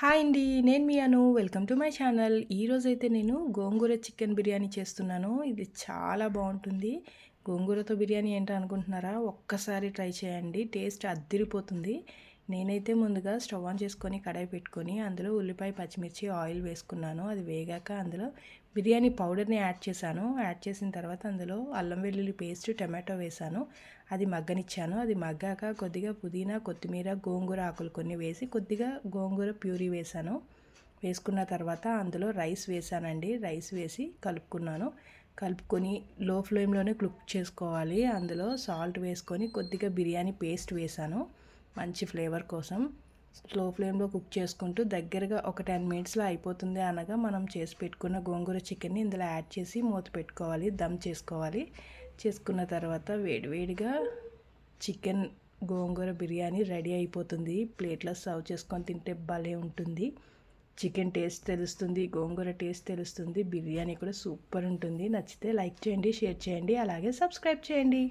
Hi అండి నేను మీ Anu. Welcome to my channel. ఈరోజైతే నేను గోంగూర చికెన్ బిర్యానీ చేస్తున్నాను. ఇది చాలా బాగుంటుంది. గోంగూరతో బిర్యానీ ఏంటో అనుకుంటున్నారా ఒక్కసారి ట్రై చేయండి. టేస్ట్ అద్దిరిపోతుంది. నేనైతే ముందుగా స్టవ్ ఆన్ చేసుకొని కడాయి పెట్టుకొని అందులో ఉల్లిపాయ పచ్చిమిర్చి ఆయిల్ వేసుకున్నాను. అది వేగాక అందులో బిర్యానీ పౌడర్ని యాడ్ చేశాను. యాడ్ చేసిన తర్వాత అందులో అల్లం వెల్లుల్లి పేస్ట్ టమాటో వేశాను. అది మగ్గనిచ్చాను. అది మగ్గాక కొద్దిగా పుదీనా కొత్తిమీర గోంగూర ఆకులు కొన్ని వేసి కొద్దిగా గోంగూర ప్యూరీ వేశాను. వేసుకున్న తర్వాత అందులో రైస్ వేసానండి రైస్ వేసి కలుపుకున్నాను. కలుపుకొని లో ఫ్లేమ్లోనే కుక్ చేసుకోవాలి. అందులో సాల్ట్ వేసుకొని కొద్దిగా బిర్యానీ పేస్ట్ వేశాను. మంచి ఫ్లేవర్ కోసం స్లో ఫ్లేమ్లో కుక్ చేసుకుంటూ దగ్గరగా ఒక టెన్ మినిట్స్లో అయిపోతుంది అనగా మనం చేసి పెట్టుకున్న గోంగూర చికెన్ని ఇందులో యాడ్ చేసి మూత పెట్టుకోవాలి దమ్ చేసుకోవాలి. చేసుకున్న తర్వాత వేడివేడిగా చికెన్ గోంగూర బిర్యానీ రెడీ అయిపోతుంది. ప్లేట్లో సర్వ్ చేసుకొని తింటే భలే ఉంటుంది. చికెన్ టేస్ట్ తెలుస్తుంది గోంగూర టేస్ట్ తెలుస్తుంది బిర్యానీ కూడా సూపర్ ఉంటుంది. నచ్చితే లైక్ చేయండి షేర్ చేయండి అలాగే సబ్స్క్రైబ్ చేయండి.